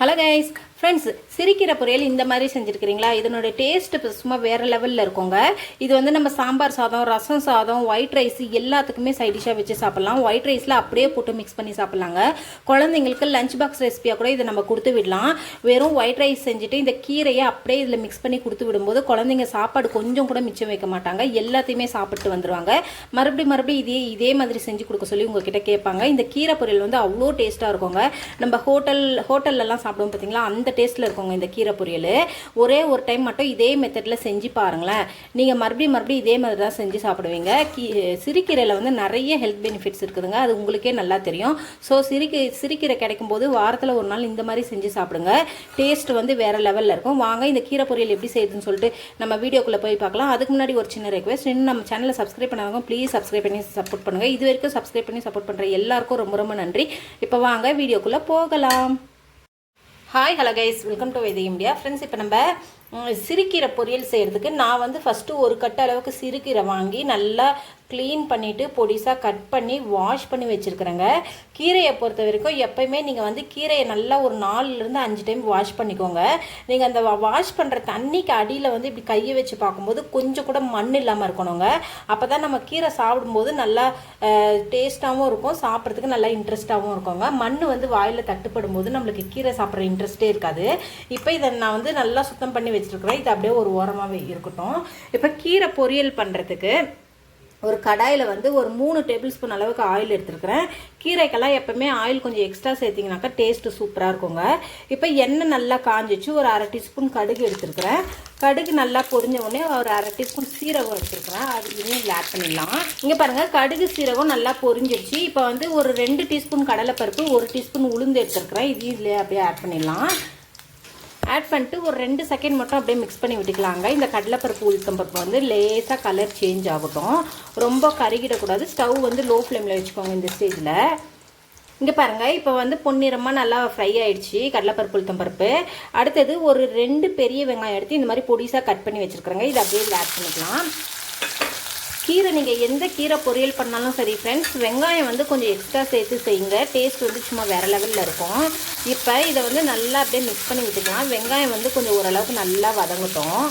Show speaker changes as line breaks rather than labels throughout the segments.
Hello guys friends சிரிக்கிற பொரியல் இந்த மாதிரி செஞ்சுருக்கிறீங்களா? இதனோட டேஸ்ட் சும்மா வேறு லெவலில் இருக்குங்க. இது வந்து நம்ம சாம்பார் சாதம் ரசம் சாதம் ஒயிட் ரைஸ் எல்லாத்துக்குமே சைட் டிஷ்ஷாக வச்சு சாப்பிட்லாம். ஒயிட் ரைஸில் அப்படியே போட்டு மிக்ஸ் பண்ணி சாப்பிட்லாங்க. குழந்தைங்களுக்கு லஞ்ச் பாக்ஸ் ரெசிபியாக கூட இதை நம்ம கொடுத்து விடலாம். வெறும் ஒயிட் ரைஸ் செஞ்சுட்டு இந்த கீரையை அப்படியே இதில் மிக்ஸ் பண்ணி கொடுத்து விடும்போது குழந்தைங்க சாப்பாடு கொஞ்சம் கூட மிச்சம் வைக்க மாட்டாங்க. எல்லாத்தையுமே சாப்பிட்டு வந்துடுவாங்க மறுபடியும் மறுபடியும் இதே இதே மாதிரி செஞ்சு கொடுக்க சொல்லி உங்ககிட்ட கேட்பாங்க. இந்த கீரை பொரியல் வந்து அவ்வளோ டேஸ்ட்டாக இருக்குங்க. நம்ம ஹோட்டல் ஹோட்டல்லலாம் சாப்பிடுவோம் பார்த்தீங்களா அந்த டேஸ்ட்டில் இருக்குங்க இந்த கீரை பொரியல். ஒரே ஒரு டைம் மட்டும் இதே மெத்தடில் செஞ்சு பாருங்களேன். நீங்கள் மறுபடியும் மறுபடியும் இதே மாதிரி தான் செஞ்சு சாப்பிடுவீங்க. கீ சிறுகீரையில் வந்து நிறைய ஹெல்த் பெனிஃபிட்ஸ் இருக்குதுங்க. அது உங்களுக்கே நல்லா தெரியும். ஸோ சிறுகீ சிறுகீரை கிடைக்கும் போது வாரத்தில் ஒரு நாள் இந்த மாதிரி செஞ்சு சாப்பிடுங்க. டேஸ்ட் வந்து வேறு லெவலில் இருக்கும். வாங்க இந்த கீரை பொரியல் எப்படி செய்யுதுன்னு சொல்லிட்டு நம்ம வீடியோக்குள்ளே போய் பார்க்கலாம். அதுக்கு முன்னாடி ஒரு சின்ன ரெக்வஸ்ட் இன்னும் நம்ம சேனலை சப்ஸ்கிரைப் பண்ணாதவங்க ப்ளீஸ் சப்ஸ்கிரைப் பண்ணி சப்போர்ட் பண்ணுங்கள் இது வரைக்கும் சப்ஸ்கிரைப் பண்ணி சப்போர்ட் பண்ணுற எல்லாருக்கும் ரொம்ப ரொம்ப நன்றி. இப்போ வாங்க வீடியோக்குள்ளே போகலாம். Hi hello guys welcome to Vaithiya India friends இப்போ நம்ம ம், சிறுகீரை பொரியல் செய்கிறதுக்கு நான் வந்து ஃபஸ்ட்டு ஒரு கட்டு அளவுக்கு சிறுகீரை வாங்கி நல்லா க்ளீன் பண்ணிவிட்டு பொடிசாக கட் பண்ணி வாஷ் பண்ணி வச்சுருக்குறேங்க. கீரையை பொறுத்த வரைக்கும் எப்பயுமே நீங்கள் வந்து கீரையை நல்லா ஒரு நாலுலேருந்து அஞ்சு டைம் வாஷ் பண்ணிக்கோங்க. நீங்கள் அந்த வாஷ் பண்ணுற தண்ணிக்கு அடியில் வந்து இப்படி கையை வச்சு பார்க்கும்போது கொஞ்சம் கூட மண் இல்லாமல் இருக்கணுங்க. அப்போ தான் நம்ம கீரை சாப்பிடும்போது நல்லா டேஸ்ட்டாகவும் இருக்கும் சாப்பிட்றதுக்கு நல்லா இன்ட்ரெஸ்ட்டாகவும் இருக்குங்க. மண் வந்து வாயில் தட்டுப்படும் போது நம்மளுக்கு கீரை சாப்பிட்ற இன்ட்ரெஸ்ட்டே இருக்காது. இப்போ இதை நான் வந்து நல்லா சுத்தம் பண்ணி வச்சுருக்கிறேன் இது அப்படியே ஒரு ஓரமாகவே இருக்கட்டும். இப்போ கீரை பொரியல் பண்ணுறதுக்கு ஒரு கடாயில் வந்து ஒரு மூணு டேபிள் ஸ்பூன் அளவுக்கு ஆயில் எடுத்துருக்கிறேன். கீரைக்கெல்லாம் எப்போவுமே ஆயில் கொஞ்சம் எக்ஸ்ட்ரா சேர்த்திங்கனாக்கா டேஸ்ட்டு சூப்பராக இருக்குங்க. இப்போ எண்ணெய் நல்லா காஞ்சிச்சு ஒரு அரை டீஸ்பூன் கடுகு எடுத்துருக்கிறேன். கடுகு நல்லா பொரிஞ்ச உடனே ஒரு அரை டீஸ்பூன் சீரகம் எடுத்துருக்குறேன். அது இதையும் இதில் ஆட் பண்ணிடலாம். இங்கே பாருங்கள் கடுகு சீரகம் நல்லா பொரிஞ்சிருச்சு. இப்போ வந்து ஒரு ரெண்டு டீஸ்பூன் கடலைப்பருப்பு ஒரு டீஸ்பூன் உளுந்து எடுத்துருக்குறேன். இதையும் இதில் அப்படியே ஆட் பண்ணிடலாம். ஆட் பண்ணிட்டு ஒரு ரெண்டு செகண்ட் மட்டும் அப்படியே மிக்ஸ் பண்ணி விட்டுக்கலாங்க. இந்த கடலைப்பருப்பு உளுத்தம் பருப்பு வந்து லேசாக கலர் சேஞ்ச் ஆகட்டும். ரொம்ப கருகிடக்கூடாது. ஸ்டவ் வந்து லோ ஃப்ளேமில் வச்சுக்கோங்க இந்த ஸ்டேஜில் இங்கே பாருங்கள் இப்போ வந்து பொன்னிறமாக நல்லா ஃப்ரை ஆகிடுச்சு கடலைப்பருப்பு உளுத்தம் பருப்பு அடுத்தது ஒரு ரெண்டு பெரிய வெங்காயம் எடுத்து இந்த மாதிரி பொடிசாக கட் பண்ணி வச்சுருக்குறேங்க. இதை அப்படியே ஆட் பண்ணிக்கலாம். கீரை நீங்கள் எந்த கீரை பொரியல் பண்ணாலும் சரி ஃப்ரெண்ட்ஸ் வெங்காயம் வந்து கொஞ்சம் எக்ஸ்ட்ரா சேர்த்து செய்யுங்க. டேஸ்ட் வந்து சும்மா வேறு லெவலில் இருக்கும். இப்போ இதை வந்து நல்லா அப்படியே மிக்ஸ் பண்ணி விட்டுக்கலாம். வெங்காயம் வந்து கொஞ்சம் ஓரளவுக்கு நல்லா வதங்கட்டும்.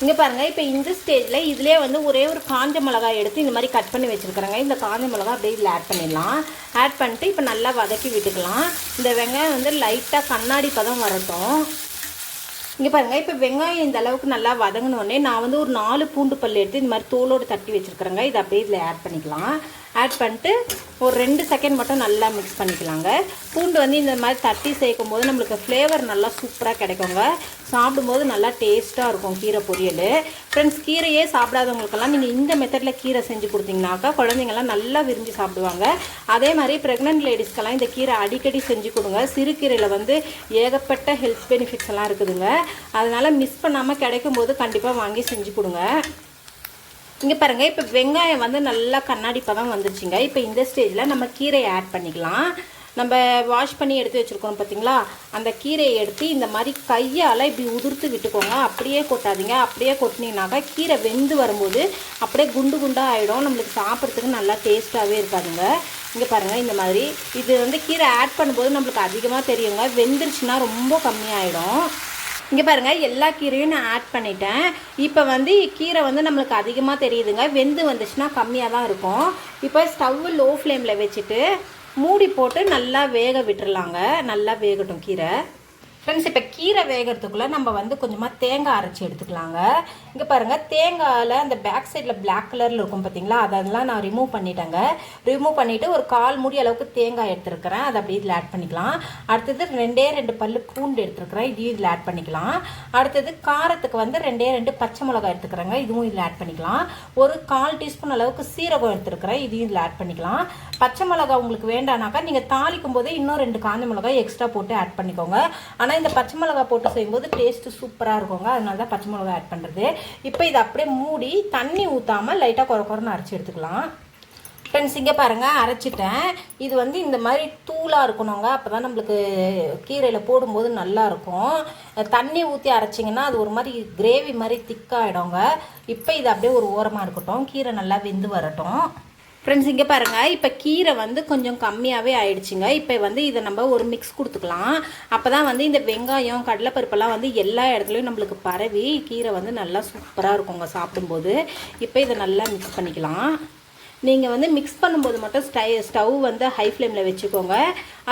இங்கே பாருங்கள் இப்போ இந்த ஸ்டேஜில் இதிலே வந்து ஒரே ஒரு காஞ்ச மிளகாய் எடுத்து இந்த மாதிரி கட் பண்ணி வச்சுருக்குறேங்க. இந்த காஞ்ச மிளகா அப்படியே இதில் ஆட் பண்ணிடலாம். ஆட் பண்ணிட்டு இப்போ நல்லா வதக்கி விட்டுக்கலாம். இந்த வெங்காயம் வந்து லைட்டாக கண்ணாடி பதம் வரட்டும். இங்கே பாருங்கள் இப்போ வெங்காயம் இந்த அளவுக்கு நல்லா வதங்கினோடனே நான் வந்து ஒரு நாலு பூண்டு பல் எடுத்து இந்த மாதிரி தோலோடு தட்டி வச்சுருக்குறேங்க. இதை அப்படியே இதில் ஆட் பண்ணிக்கலாம். ஆட் பண்ணிட்டு ஒரு ரெண்டு செகண்ட் மட்டும் நல்லா மிக்ஸ் பண்ணிக்கலாங்க. பூண்டு வந்து இந்த மாதிரி தட்டி சேர்க்கும் போது நம்மளுக்கு ஃப்ளேவர் நல்லா சூப்பராக கிடைக்குங்க. சாப்பிடும்போது நல்லா டேஸ்ட்டாக இருக்கும் கீரை பொரியல். ஃப்ரெண்ட்ஸ் கீரையே சாப்பிடாதவங்களுக்கெல்லாம் நீங்கள் இந்த மெத்தடில் கீரை செஞ்சு கொடுத்தீங்கனாக்கா குழந்தைங்கள்லாம் நல்லா விரும்பி சாப்பிடுவாங்க. அதே மாதிரி ப்ரெக்னென்ட் லேடிஸ்க்கெல்லாம் இந்த கீரை அடிக்கடி செஞ்சு கொடுங்க. சிறுகீரையில் வந்து ஏகப்பட்ட ஹெல்த் பெனிஃபிட்ஸ் எல்லாம் இருக்குதுங்க. அதனால் மிஸ் பண்ணாமல் கிடைக்கும் போது கண்டிப்பாக வாங்கி செஞ்சு கொடுங்க. இங்கே பாருங்கள் இப்போ வெங்காயம் வந்து நல்லா கண்ணாடி பதம் வந்துருச்சுங்க. இப்போ இந்த ஸ்டேஜில் நம்ம கீரையை ஆட் பண்ணிக்கலாம். நம்ம வாஷ் பண்ணி எடுத்து வச்சுருக்கோம் பார்த்தீங்களா அந்த கீரையை எடுத்து இந்த மாதிரி கையால் இப்படி உதிர்த்து விட்டுக்கோங்க. அப்படியே கொட்டாதீங்க. அப்படியே கொட்டினீங்கனாக்கா கீரை வெந்து வரும்போது அப்படியே குண்டு குண்டாக ஆகிடும் நம்மளுக்கு சாப்பிட்றதுக்கு நல்லா டேஸ்ட்டாகவே இருக்காதுங்க. இங்கே பாருங்கள் இந்த மாதிரி. இது வந்து கீரை ஆட் பண்ணும்போது நம்மளுக்கு அதிகமாக தெரியுங்க. வெந்துருச்சுன்னா ரொம்ப கம்மியாயிடும். இங்கே பாருங்கள் எல்லா கீரையும் நான் ஆட் பண்ணிட்டேன். இப்போ வந்து கீரை வந்து நம்மளுக்கு அதிகமாக தெரியுதுங்க. வெந்து வந்துச்சுன்னா கம்மியாக தான் இருக்கும். இப்போ ஸ்டவ் லோ ஃப்ளேமில் வச்சுட்டு மூடி போட்டு நல்லா வேக விட்டுறலாங்க. நல்லா வேகட்டும் கீரை. ஃப்ரெண்ட்ஸ் இப்போ கீரை வேகிறதுக்குள்ளே நம்ம வந்து கொஞ்சமாக தேங்காய் அரைச்சி எடுத்துக்கலாங்க. இங்கே பாருங்கள் தேங்காயில் அந்த பேக் சைடில் பிளாக் கலரில் இருக்கும் பார்த்தீங்களா அதெல்லாம் நான் ரிமூவ் பண்ணிட்டேங்க. ரிமூவ் பண்ணிவிட்டு ஒரு கால் மூடி அளவுக்கு தேங்காய் எடுத்துருக்கிறேன். அதை அப்படியே இதில் ஆட் பண்ணிக்கலாம். அடுத்தது ரெண்டே ரெண்டு பல்லு பூண்டு எடுத்துருக்கிறேன். இதையும் இதில் ஆட் பண்ணிக்கலாம். அடுத்தது காரத்துக்கு வந்து ரெண்டே ரெண்டு பச்சை மிளகாய் எடுத்துக்கிறேங்க. இதுவும் இதில் ஆட் பண்ணிக்கலாம். ஒரு கால் டீஸ்பூன் அளவுக்கு சீரகம் எடுத்துருக்கிறேன். இதையும் இதில் ஆட் பண்ணிக்கலாம். பச்சை மிளகாய் உங்களுக்கு வேண்டானாக்கா நீங்கள் தாளிக்கும் போதே இன்னும் ரெண்டு காஞ்ச மிளகாய் எக்ஸ்ட்ரா போட்டு ஆட் பண்ணிக்கோங்க. ஆனால் இந்த பச்சை மிளகாய் போட்டு செய்யும்போது டேஸ்ட்டு சூப்பராக இருக்குங்க. அதனால தான் பச்சை மிளகாய் ஆட் பண்ணுறது இப்போ இதை அப்படியே மூடி தண்ணி ஊற்றாமல் லைட்டாக குறை குறைன்னு அரைச்சி எடுத்துக்கலாம். ஃப்ரெண்ட்ஸ் இங்கே பாருங்கள் அரைச்சிட்டேன். இது வந்து இந்த மாதிரி தூளாக இருக்கணுங்க. அப்போ தான் நம்மளுக்கு கீரையில் போடும்போது நல்லா இருக்கும். தண்ணி ஊற்றி அரைச்சிங்கன்னா அது ஒரு மாதிரி கிரேவி மாதிரி திக்காகிடுங்க இப்போ இது அப்படியே ஒரு ஓரமாக இருக்கட்டும். கீரை நல்லா வெந்து வரட்டும். ஃப்ரெண்ட்ஸ் இங்கே பாருங்கள் இப்போ கீரை வந்து கொஞ்சம் கம்மியாகவே ஆயிடுச்சுங்க. இப்போ வந்து இதை நம்ம ஒரு மிக்ஸ் கொடுத்துக்கலாம். அப்போ தான் வந்து இந்த வெங்காயம் கடலைப்பருப்பெல்லாம் வந்து எல்லா இடத்துலையும் நம்மளுக்கு பரவி கீரை வந்து நல்லா சூப்பராக இருக்குங்க சாப்பிடும்போது. இப்போ இதை நல்லா மிக்ஸ் பண்ணிக்கலாம். நீங்கள் வந்து மிக்ஸ் பண்ணும்போது மட்டும் ஸ்டை ஸ்டவ் வந்து ஹை ஃப்ளேமில் வச்சுக்கோங்க.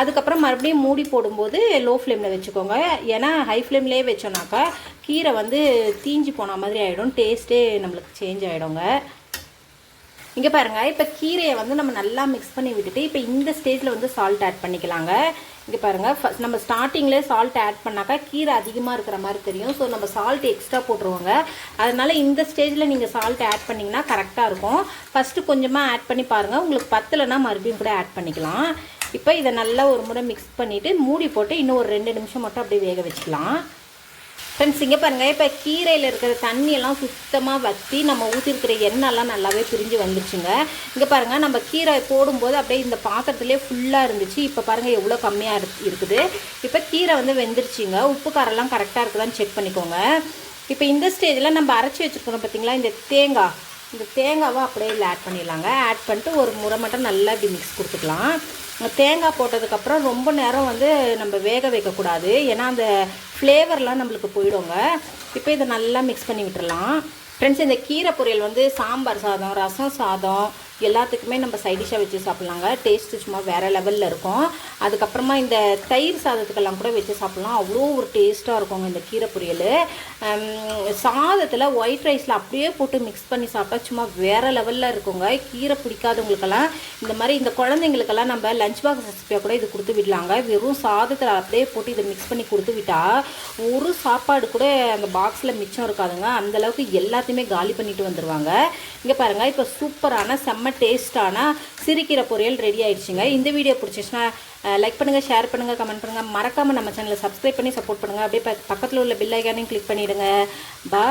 அதுக்கப்புறம் மறுபடியும் மூடி போடும்போது லோ ஃப்ளேமில் வச்சுக்கோங்க. ஏன்னா ஹை ஃப்ளேம்லேயே வச்சோன்னாக்கா கீரை வந்து தீஞ்சு போன மாதிரி ஆகிடும் டேஸ்ட்டே நம்மளுக்கு சேஞ்ச் ஆகிடுங்க இங்கே பாருங்கள் இப்போ கீரையை வந்து நம்ம நல்லா மிக்ஸ் பண்ணி விட்டுட்டு இப்போ இந்த ஸ்டேஜில் வந்து சால்ட் ஆட் பண்ணிக்கலாங்க. இங்கே பாருங்கள் ஃபஸ்ட் நம்ம ஸ்டார்டிங்லேயே சால்ட் ஆட் பண்ணாக்கா கீரை அதிகமாக இருக்கிற மாதிரி தெரியும். ஸோ நம்ம சால்ட் எக்ஸ்ட்ரா போட்டுருவோங்க. அதனால் இந்த ஸ்டேஜில் நீங்கள் சால்ட் ஆட் பண்ணிங்கன்னா கரெக்டாக இருக்கும். ஃபஸ்ட்டு கொஞ்சமாக ஆட் பண்ணி பாருங்கள் உங்களுக்கு பத்தலைன்னா மறுபடியும் கூட ஆட் பண்ணிக்கலாம். இப்போ இதை நல்லா ஒரு முறை மிக்ஸ் பண்ணிவிட்டு மூடி போட்டு இன்னும் ஒரு ரெண்டு நிமிஷம் மட்டும் அப்படியே வேக வச்சுக்கலாம். ஃப்ரெண்ட்ஸ் இங்கே பாருங்கள் இப்போ கீரையில் இருக்கிற தண்ணியெல்லாம் சுத்தமாக வற்றி நம்ம ஊற்றிருக்கிற எண்ணெய்லாம் நல்லாவே பிரிஞ்சு வந்துருச்சுங்க. இங்கே பாருங்கள் நம்ம கீரை போடும்போது அப்படியே இந்த பாத்திரத்துலேயே ஃபுல்லாக இருந்துச்சு. இப்போ பாருங்கள் எவ்வளோ கம்மியாக இருக்குது. இப்போ கீரை வந்து வெந்துருச்சுங்க. உப்பு காரெல்லாம் கரெக்டாக இருக்குதான்னு செக் பண்ணிக்கோங்க. இப்போ இந்த ஸ்டேஜில் நம்ம அரைச்சி வச்சுருக்கோம் பார்த்தீங்களா இந்த தேங்காய். இந்த தேங்காவை அப்படியே இதில் ஆட் பண்ணிடலாங்க. ஆட் பண்ணிட்டு ஒரு முறை மட்டும் நல்லா இப்படி மிக்ஸ் கொடுத்துக்கலாம். தேங்காய் போட்டதுக்கப்புறம் ரொம்ப நேரம் வந்து நம்ம வேக வைக்கக்கூடாது. ஏன்னா அந்த ஃப்ளேவர்லாம் நம்மளுக்கு போயிடுங்க. இப்போ இதை நல்லா மிக்ஸ் பண்ணி விட்டுடலாம் ஃப்ரெண்ட்ஸ் இந்த கீரை பொரியல் வந்து சாம்பார் சாதம் ரசம் சாதம் எல்லாத்துக்குமே நம்ம சைடிஷாக வச்சு சாப்பிட்லாங்க. டேஸ்ட்டு சும்மா வேறு லெவலில் இருக்கும். அதுக்கப்புறமா இந்த தயிர் சாதத்துக்கெல்லாம் கூட வச்சு சாப்பிட்லாம். அவ்வளோ ஒரு டேஸ்ட்டாக இருக்குங்க இந்த கீரை பொரியல். சாதத்தில் ஒயிட் ரைஸில் அப்படியே போட்டு மிக்ஸ் பண்ணி சாப்பிட்டா சும்மா வேறு லெவலில் இருக்குங்க. கீரை பிடிக்காதவங்களுக்கெல்லாம் இந்த மாதிரி இந்த குழந்தைங்களுக்கெல்லாம் நம்ம லஞ்ச் பாக்ஸ் ரெசிபியாக கூட இது கொடுத்து விடலாங்க. வெறும் சாதத்தில் அப்படியே போட்டு இதை மிக்ஸ் பண்ணி கொடுத்து விட்டால் ஒரு சாப்பாடு கூட அந்த பாக்ஸில் மிச்சம் இருக்காதுங்க. அந்த அளவுக்கு எல்லாத்தையுமே காலி பண்ணிட்டு வந்துடுவாங்க இங்கே பாருங்கள் இப்போ சூப்பரான செம்ம டேஸ்டான சிரிக்கிற பொரியல் ரெடி ஆயிடுச்சுங்க. இந்த வீடியோ பிடிச்சிச்சுன்னா லைக் பண்ணுங்கள் ஷேர் பண்ணுங்கள் கமெண்ட் பண்ணுங்கள் மறக்காமல் நம்ம சேனலை சப்ஸ்கிரைப் பண்ணி சப்போர்ட் பண்ணுங்கள் அப்படியே பக்கத்தில் உள்ள பில் ஐக்கானையும் கிளிக் பண்ணிவிடுங்க பா